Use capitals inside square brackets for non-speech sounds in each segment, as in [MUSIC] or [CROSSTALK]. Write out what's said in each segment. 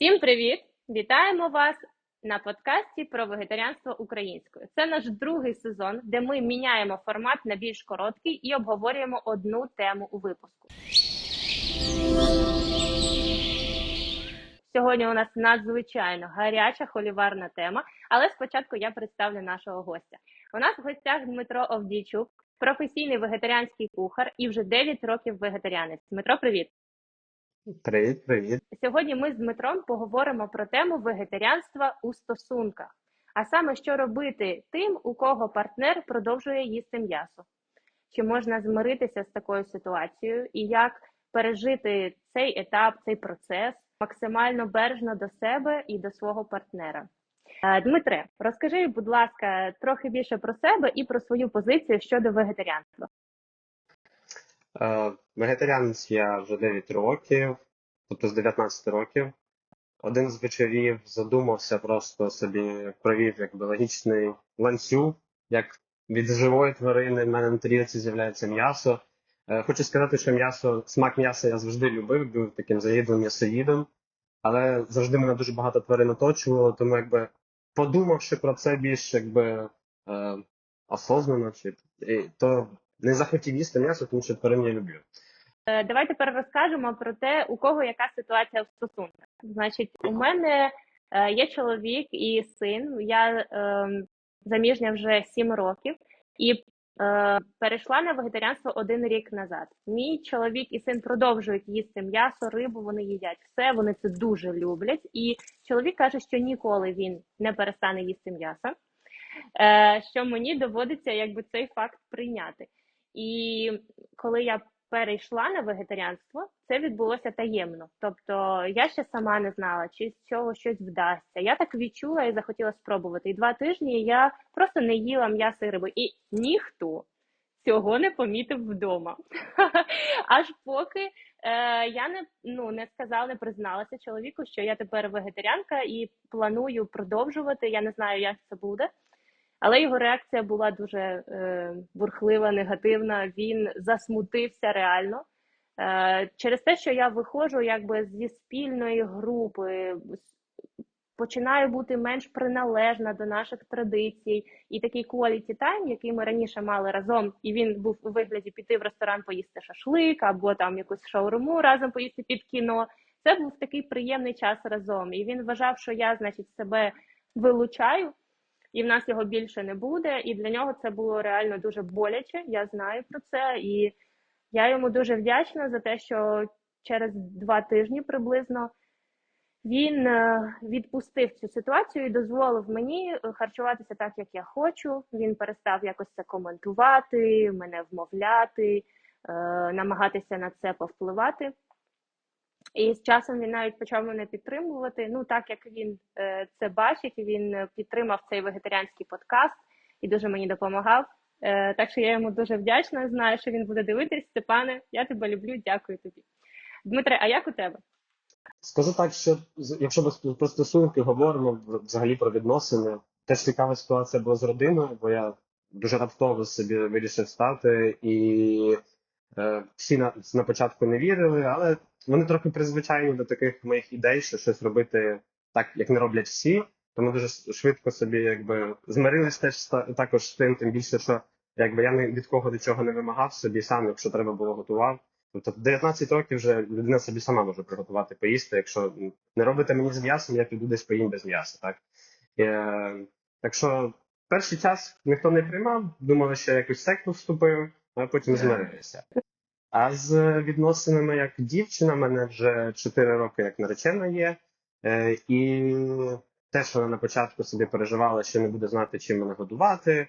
Всім привіт! Вітаємо вас на подкасті про вегетаріанство українською. Це наш другий сезон, де ми міняємо формат на більш короткий і обговорюємо одну тему у випуску. Сьогодні у нас надзвичайно гаряча холіварна тема, але спочатку я представлю нашого гостя. У нас в гостях Дмитро Овдійчук, професійний вегетаріанський кухар і вже 9 років вегетаріанець. Дмитро, привіт! Привіт, привіт. Сьогодні ми з Дмитром поговоримо про тему вегетаріанства у стосунках, а саме, що робити тим, у кого партнер продовжує їсти м'ясо. Чи можна змиритися з такою ситуацією, і як пережити цей етап, цей процес максимально бережно до себе і до свого партнера? Е, Дмитре, розкажи, будь ласка, трохи більше про себе і про свою позицію щодо вегетаріанства. Е, Вегетаріанець я вже 9 років, тобто з 19 років. Один з вечорів задумався, просто собі провів якби логічний ланцюг, як від живої тварини в мене на тарілці з'являється м'ясо. Е, Хочу сказати, що м'ясо, смак м'яса я завжди любив, був таким заїдливим м'ясоїдом, але завжди мене дуже багато тварин оточувало, тому якби подумавши про це більш якби е, осознано, чи то не захотів їсти м'ясо, тому що тварин я люблю. Е, Давай тепер розкажемо про те, у кого яка ситуація в стосунках. Значить, у мене е, є чоловік і син. Я е, заміжня вже 7 років і перейшла на вегетаріанство один рік назад. Мій чоловік і син продовжують їсти м'ясо, рибу, вони їдять все, вони це дуже люблять. І чоловік каже, що ніколи він не перестане їсти м'ясо, що мені доводиться якби цей факт прийняти. І коли я перейшла на вегетаріанство, це відбулося таємно. Тобто я ще сама не знала, чи з цього щось вдасться. Я так відчула і захотіла спробувати. І два тижні я просто не їла м'ясо і риби. І ніхто цього не помітив вдома. [LAUGHS] Аж поки е, я не ну не сказала, не призналася чоловіку, що я тепер вегетаріанка і планую продовжувати. Я не знаю, як це буде. Але його реакція була дуже е, бурхлива, негативна. Він засмутився реально е, через те, що я виходжу якби зі спільної групи, починаю бути менш приналежна до наших традицій. І такий quality time, який ми раніше мали разом, і він був у вигляді піти в ресторан поїсти шашлик або там якусь шаурму разом поїсти під кіно. Це був такий приємний час разом. І він вважав, що я, значить, себе вилучаю і в нас його більше не буде. І для нього це було реально дуже боляче. Я знаю про це, і я йому дуже вдячна за те, що через два тижні приблизно він е, відпустив цю ситуацію і дозволив мені е, харчуватися так, як я хочу. Він перестав якось це коментувати, мене вмовляти, е, намагатися на це повпливати. І з часом він навіть почав мене підтримувати. Ну, так як він е, це бачить, він підтримав цей вегетаріанський подкаст і дуже мені допомагав. Е, так що я йому дуже вдячна. Знаю, що він буде дивитись. Степане, я тебе люблю, дякую тобі. Дмитре, а як у тебе? Скажу так, що якщо ми про стосунки говоримо взагалі про відносини, теж цікава ситуація була з родиною, бо я дуже раптово собі вирішив стати, і всі на, на початку не вірили, але вони трохи призвичайні до таких моїх ідей, що щось робити так, як не роблять всі. Тому дуже швидко собі якби змирились теж також з тим, тим більше, що якби я не від кого нічого не вимагав собі, сам, якщо треба було, готував. Тобто в 19 років вже людина собі сама може приготувати поїсти. Якщо не робите мені з м'ясом, я піду десь поїм без м'яса. Так? Е, так що перший час ніхто не приймав, думали, що я якусь секту вступив, а потім змирилися. А з відносинами як дівчина, в мене вже 4 роки як наречена є, е, і теж вона на початку собі переживала, що не буде знати, чим мене годувати.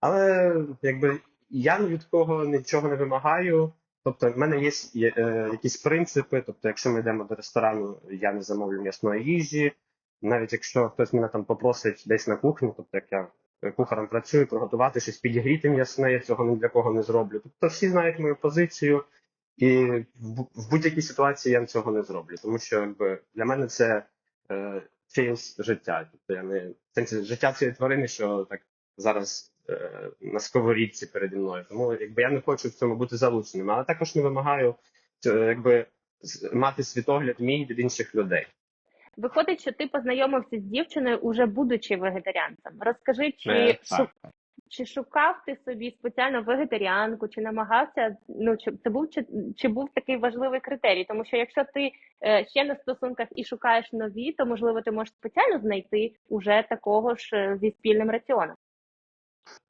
Але якби я ні від кого нічого не вимагаю. Тобто, в мене є, е, якісь принципи. Тобто, якщо ми йдемо до ресторану, я не замовлю м'ясної їжі. Навіть якщо хтось мене там попросить десь на кухню, тобто як я кухарем працюю, приготувати щось підігріти м'ясне, я цього ні для кого не зроблю. Тобто всі знають мою позицію, і в, будь-якій ситуації я цього не зроблю. Тому що якби, для мене це е, життя. Тобто я не сенсі життя цієї тварини, що так зараз е, на сковорідці переді мною. Тому якби я не хочу в цьому бути залученим, але також не вимагаю е, якби мати світогляд мій від інших людей. Виходить, що ти познайомився з дівчиною, уже будучи вегетаріанцем. Розкажи, чи, Не, шу- чи шукав ти собі спеціально вегетаріанку, чи намагався, ну чи це був чи, чи був такий важливий критерій? Тому що якщо ти е, ще на стосунках і шукаєш нові, то можливо ти можеш спеціально знайти уже такого ж е, зі спільним раціоном.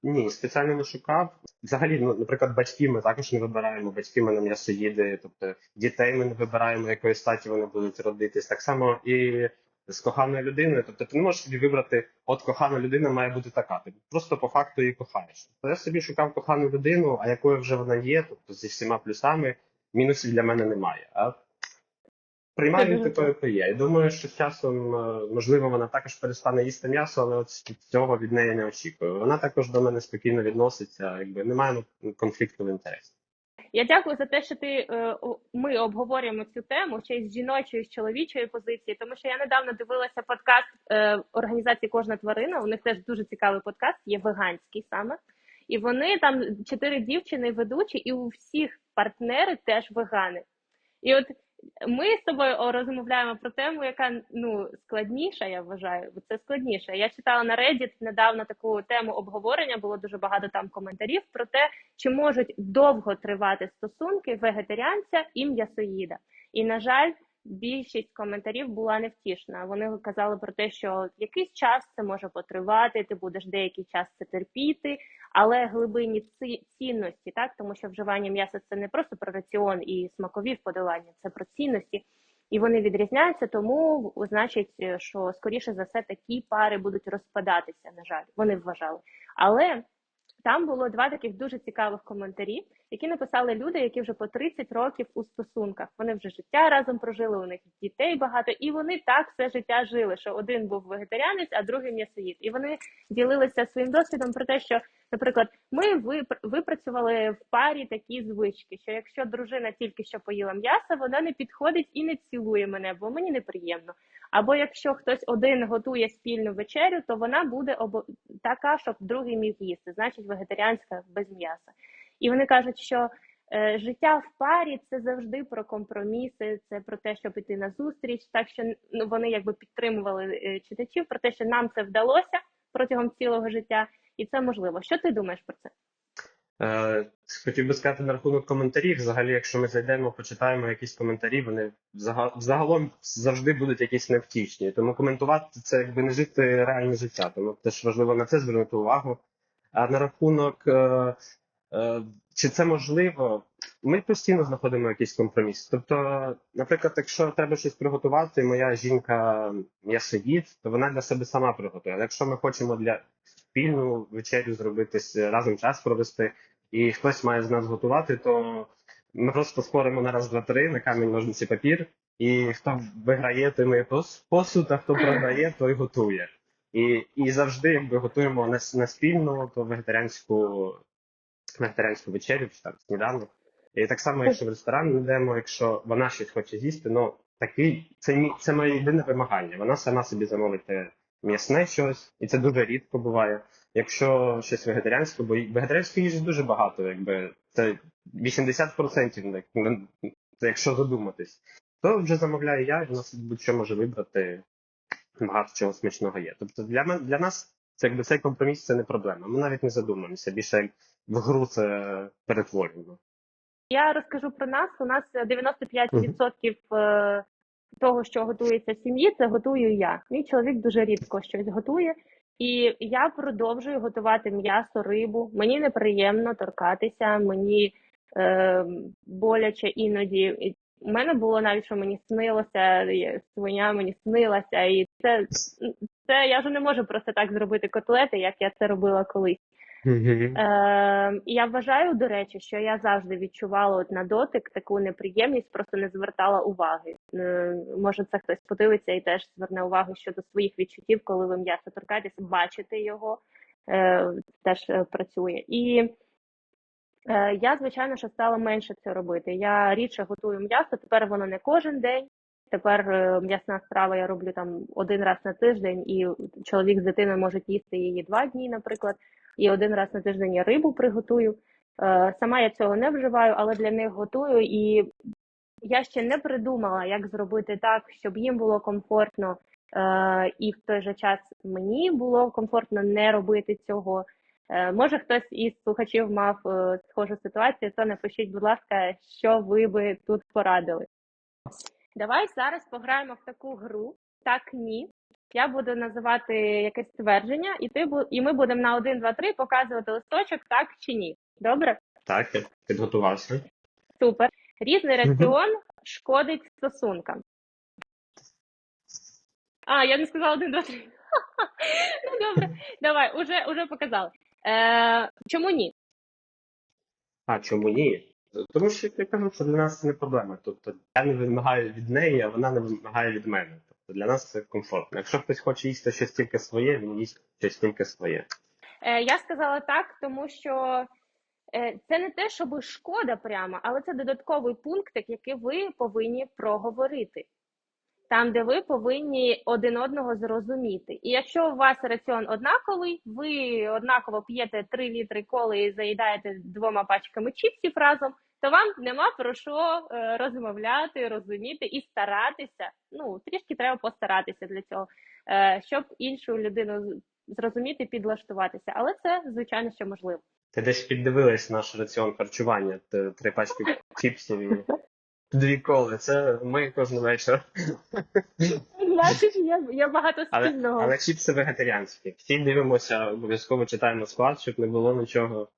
Ні, спеціально не шукав. Взагалі, ну, наприклад, батьків ми також не вибираємо. Батьки ми на м'ясоїди, тобто дітей ми не вибираємо, якої статі вони будуть родитись. Так само і з коханою людиною. Тобто ти не можеш собі вибрати, от кохана людина має бути така. Ти просто по факту її кохаєш. То я собі шукав кохану людину, а якою вже вона є, тобто зі всіма плюсами, мінусів для мене немає. А приймаю такою, яка є. І думаю, що з часом, е, можливо, вона також перестане їсти м'ясо, але от цього від неї не очікую. Вона також до мене спокійно відноситься, якби немає ну, конфлікту в інтересі. Я дякую за те, що ти е, ми обговорюємо цю тему ще й з жіночої, з чоловічої позиції, тому що я недавно дивилася подкаст е, організації Кожна тварина. У них теж дуже цікавий подкаст, є веганський саме. І вони там чотири дівчини ведучі, і у всіх партнери теж вегани. І от ми з тобою розмовляємо про тему, яка ну складніша, я вважаю, бо це складніше. Я читала на Reddit недавно таку тему обговорення, було дуже багато там коментарів про те, чи можуть довго тривати стосунки вегетаріанця і м'ясоїда. І на жаль, більшість коментарів була невтішна. Вони казали про те, що якийсь час це може потривати, ти будеш деякий час це терпіти, але глибинні ці- цінності, так тому що вживання м'яса це не просто про раціон і смакові вподобання, це про цінності. І вони відрізняються, тому значить, е, що скоріше за все такі пари будуть розпадатися. На жаль, вони вважали. Але там було два таких дуже цікавих коментарі, які написали люди, які вже по 30 років у стосунках. Вони вже життя разом прожили, у них дітей багато, і вони так все життя жили. Що один був вегетаріанець, а другий м'ясоїд. І вони ділилися своїм досвідом про те, що, наприклад, ми випр- випрацювали в парі такі звички, що якщо дружина тільки що поїла м'ясо, вона не підходить і не цілує мене, бо мені неприємно. Або якщо хтось один готує спільну вечерю, то вона буде обо... така, щоб другий міг їсти, значить вегетаріанська без м'яса. І вони кажуть, що е, життя в парі це завжди про компроміси, це про те, щоб іти на зустріч. Так що ну, вони якби підтримували е, читачів про те, що нам це вдалося протягом цілого життя, і це можливо. Що ти думаєш про це? Е, хотів би сказати на рахунок коментарів. Взагалі, якщо ми зайдемо, почитаємо якісь коментарі, вони взага- взагалом завжди будуть якісь невтішні. Тому коментувати це якби не жити реальне життя. Тому теж важливо на це звернути увагу. А на рахунок, чи це можливо, ми постійно знаходимо якийсь компроміс. Тобто, наприклад, якщо треба щось приготувати, моя жінка м'ясоїд, то вона для себе сама приготує. Але якщо ми хочемо для спільну вечерю зробити разом час провести, і хтось має з нас готувати, то ми просто споримо на раз, два, три, на камінь, ножниці, папір, і хто виграє, той пос- посуд, а хто програє, той готує. І, і завжди якби готуємо на, на спільну, то вегетаріанську, вегетаріанську вечерю чи там сніданок. І так само, якщо в ресторан йдемо, якщо вона щось хоче з'їсти, ну такий це це моє єдине вимагання. Вона сама собі замовить м'ясне щось, і це дуже рідко буває. Якщо щось вегетаріанське, бо вегетаріанської їжі дуже багато, якби це 80%, ну, це якщо задуматись, то вже замовляю я, і вона собі будь-що може вибрати багато чого смачного є. Тобто для для нас це якби цей компроміс це не проблема. Ми навіть не задумуємося, більше в гру це перетворюємо. Я розкажу про нас. У нас 95% е, того, що готується в сім'ї, це готую я. Мій чоловік дуже рідко щось готує, і я продовжую готувати м'ясо, рибу. Мені неприємно торкатися, мені е, боляче іноді. У мене було навіть, що мені снилося, свиня мені снилася, і це, це я вже не можу просто так зробити котлети, як я це робила колись. Е, і я вважаю, до речі, що я завжди відчувала от на дотик таку неприємність, просто не звертала уваги. Е, може, це хтось подивиться і теж зверне увагу щодо своїх відчуттів, коли ви м'ясо торкаєтесь, бачити його е, теж е, працює. І е, я, звичайно, що стала менше це робити. Я рідше готую м'ясо, тепер воно не кожен день. Тепер е, м'ясна страва я роблю там один раз на тиждень, і чоловік з дитиною можуть їсти її два дні, наприклад і один раз на тиждень рибу приготую. Е, Сама я цього не вживаю, але для них готую. І я ще не придумала, як зробити так, щоб їм було комфортно, е, і в той же час мені було комфортно не робити цього. Е, може, хтось із слухачів мав схожу ситуацію, то напишіть, будь ласка, що ви би тут порадили. Давай зараз пограємо в таку гру. Так, ні. Я буду називати якесь твердження, і ти і ми будемо на 1, 2, 3 показувати листочок, так чи ні. Добре? Так, я підготувався. Супер. Різний раціон шкодить стосункам. А, я не сказала 1, 2, 3. Ну добре, давай, уже, уже показали. Е, чому ні? А чому ні? Тому що я кажу, що для нас це не проблема. Тобто я не вимагаю від неї, а вона не вимагає від мене. Для нас це комфортно. Якщо хтось хоче їсти щось тільки своє, він їсть щось тільки своє. Я сказала так, тому що це не те, щоб шкода прямо, але це додатковий пунктик, який ви повинні проговорити. Там, де ви повинні один одного зрозуміти. І якщо у вас раціон однаковий, ви однаково п'єте 3 літри коли і заїдаєте двома пачками чіпсів разом, то вам нема про що е, розмовляти, розуміти і старатися. Ну, трішки треба постаратися для цього, е, щоб іншу людину зрозуміти, підлаштуватися. Але це, звичайно, що можливо. Ти десь піддивилась наш раціон харчування, три пачки [LAUGHS] чіпсів і дві коли. Це ми кожен вечір. Значить, є, є багато Але, спільного. але чіпси вегетаріанські. Всі дивимося, обов'язково читаємо склад, щоб не було нічого.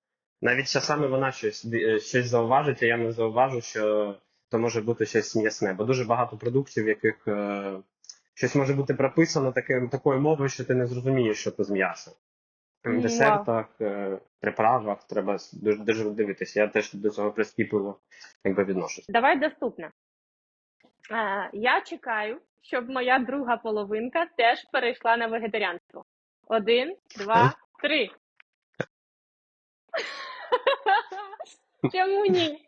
Навіть часами вона щось, щось зауважить, а я не зауважу, що то може бути щось м'ясне. Бо дуже багато продуктів, в яких е, щось може бути прописано таким, такою мовою, що ти не зрозумієш, що це з м'яса. В десертах, е, приправах треба дуже, дуже дивитися. Я теж до цього прискіпливо якби відношусь. Давай доступне. Е, я чекаю, щоб моя друга половинка теж перейшла на вегетаріанство. Один, два, три. [LAUGHS] Чому ні?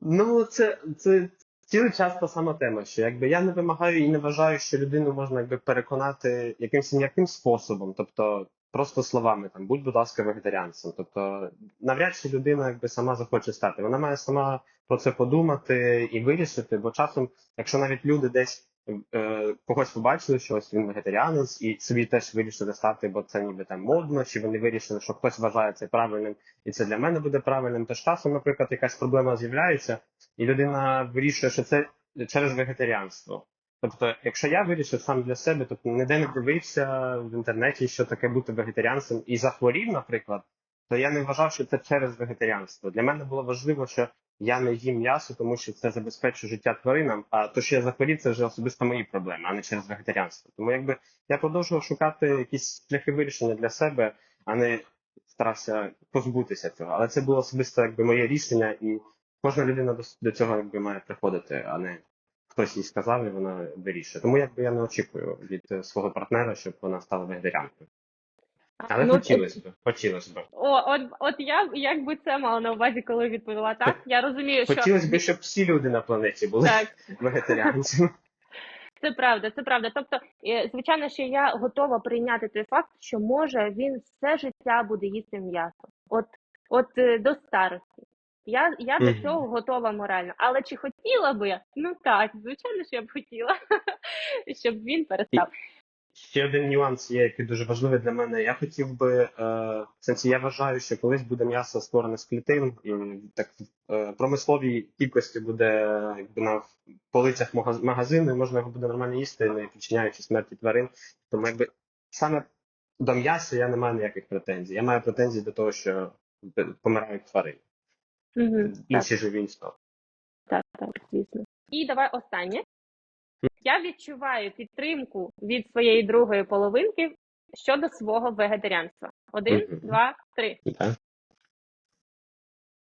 Ну, це, це цілий час та сама тема, що якби я не вимагаю і не вважаю, що людину можна якби переконати якимось м'яким способом, тобто просто словами там будь, будь ласка, вегетаріанцем. Тобто, навряд чи людина якби сама захоче стати. Вона має сама про це подумати і вирішити, бо часом, якщо навіть люди десь е, когось побачили, що ось він вегетаріанець, і собі теж вирішили стати, бо це ніби там модно, чи вони вирішили, що хтось вважає це правильним, і це для мене буде правильним. То з часом, наприклад, якась проблема з'являється, і людина вирішує, що це через вегетаріанство. Тобто, якщо я вирішив сам для себе, тобто ніде не дивився в інтернеті, що таке бути вегетаріанцем, і захворів, наприклад, то я не вважав, що це через вегетаріанство. Для мене було важливо, що я не їм м'ясо, тому що це забезпечує життя тваринам. А то, що я захворів, це вже особисто мої проблеми, а не через вегетаріанство. Тому якби я продовжував шукати якісь шляхи вирішення для себе, а не старався позбутися цього. Але це було особисто якби моє рішення, і кожна людина до, до цього якби має приходити, а не хтось їй сказав, і вона вирішує. Тому якби я не очікую від е, свого партнера, щоб вона стала вегетаріанкою. Але Ну, хотілося б, хотілося б. О, от, от я якби це мала на увазі, коли відповіла так. Я розумію, що Хотілося б, щоб всі люди на планеті були так. [LAUGHS] вегетаріанцями. Це правда, це правда. Тобто, е, звичайно, що я готова прийняти той факт, що може він все життя буде їсти м'ясо. От, от е, до старості. Я, я до цього готова морально. Але чи хотіла би я? Ну так, звичайно, що я б хотіла, [LAUGHS] щоб він перестав. Ще один нюанс є, який дуже важливий для мене. Я хотів би, е, в сенсі, я вважаю, що колись буде м'ясо створене з клітин, і так е, промисловій кількості буде якби на полицях магазину, і можна його буде нормально їсти, не причиняючи смерті тварин. Тому якби саме до м'яса я не маю ніяких претензій. Я маю претензії до того, що помирають тварини. Угу, Інші живі істоти. так, так, звісно. І давай останнє. Я відчуваю підтримку від своєї другої половинки щодо свого вегетаріанства. Один, Мгм. два, три. Так,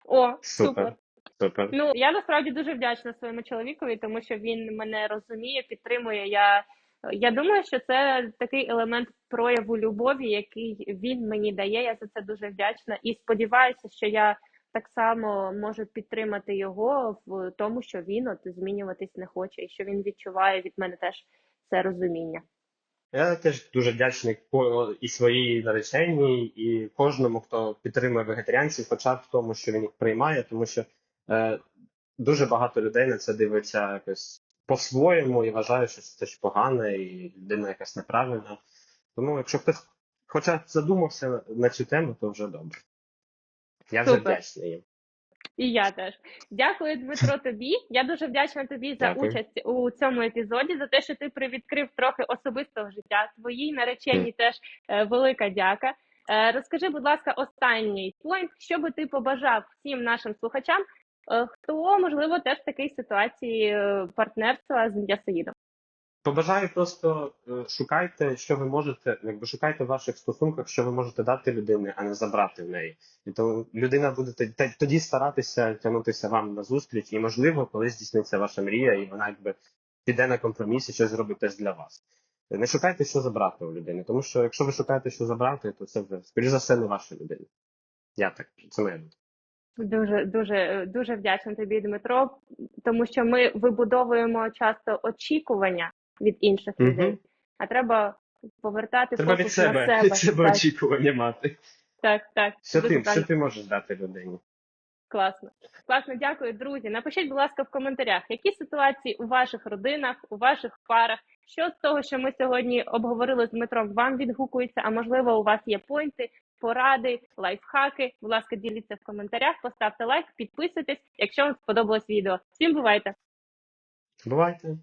О, Супер. супер. супер. Ну я насправді дуже вдячна своєму чоловікові, тому що він мене розуміє, підтримує. Я, я думаю, що це такий елемент прояву любові, який він мені дає. Я за це дуже вдячна і сподіваюся, що я так само можу підтримати його в тому, що він от змінюватись не хоче, і що він відчуває від мене теж це розуміння. Я теж дуже вдячний і своїй нареченій, і кожному, хто підтримує вегетаріанців, хоча б в тому, що він їх приймає, тому що е, дуже багато людей на це дивиться якось по-своєму і вважає, що це щось погане і людина якась неправильна. Тому, якщо хтось хоча б задумався на цю тему, то вже добре. Я вже Супер. вдячний їм. І я теж. Дякую, Дмитро, тобі. Я дуже вдячна тобі за Дякую. участь у цьому епізоді, за те, що ти привідкрив трохи особистого життя. Твоїй нареченій теж е, велика дяка. Е, розкажи, будь ласка, останній пойнт, що би ти побажав всім нашим слухачам, е, хто можливо теж в такій ситуації партнерства з м'ясоїдом. Побажаю просто е, шукайте, що ви можете, якби шукайте в ваших стосунках, що ви можете дати людині, а не забрати в неї. І то людина буде тоді старатися тягнутися вам на зустріч, і можливо, коли здійсниться ваша мрія, і вона якби піде на компроміс і щось зробить теж для вас. Не шукайте, що забрати у людини, тому що якщо ви шукаєте, що забрати, то це вже скоріш за все не ваша людина. Я так, це моя думка. Дуже дуже дуже вдячна тобі, Дмитро, тому що ми вибудовуємо часто очікування від інших Мгм. людей, а треба повертати Треба від фокус на себе, себе. від себе так, очікування мати. так, так. Що ти, правильно. що ти можеш дати людині? Класно. Класно, дякую, друзі. Напишіть, будь ласка, в коментарях, які ситуації у ваших родинах, у ваших парах, що з того, що ми сьогодні обговорили з Дмитром, вам відгукується, а можливо, у вас є пойнти, поради, лайфхаки. Будь ласка, діліться в коментарях, поставте лайк, підписуйтесь, якщо вам сподобалось відео. Всім бувайте! Бувайте!